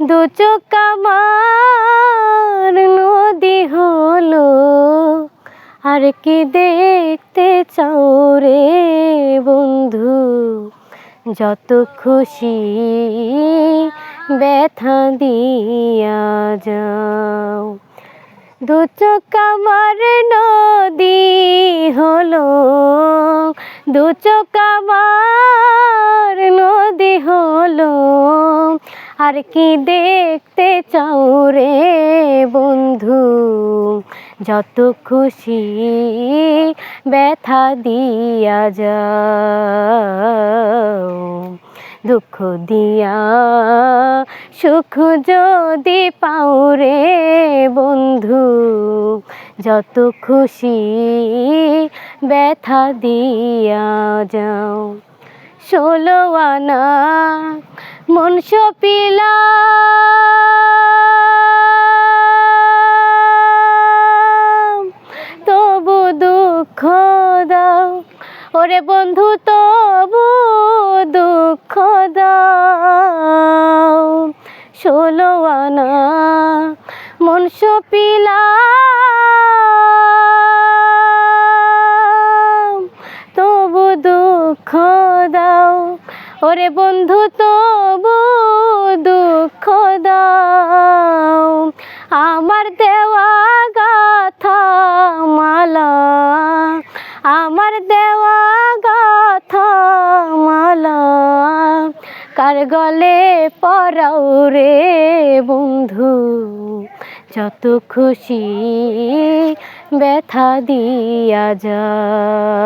দু চোখ আমার নদী হলো, আর কি দেখতে চাও রে বন্ধু? যত খুশি ব্যথা দিয়া যাও। দু চোখ আমার নদী হলো, দু চোখ আমার নদী হলো আর কি দেখতে চাও রে বন্ধু? যত খুশি ব্যথা দিয়া যাও। দুঃখ দিয়া, সুখ যদি পাও রে বন্ধু, যত খুশি ব্যথা দিয়া যাও। ষোলো আনা মন সপিলা। তবু দুঃখ দাও। ওরে বন্ধু, তবু দুঃখ দাও। ষোলো আনা সপিলা। তবু দুঃখ দাও। ওরে বন্ধু, তবু দুঃখ দাও। আমার দেওয়া গাথা মালা, আমার দেওয়া গাথা মালা। কার গলে পরাও রে বন্ধু, যত খুশি ব্যথা দিয়া যাও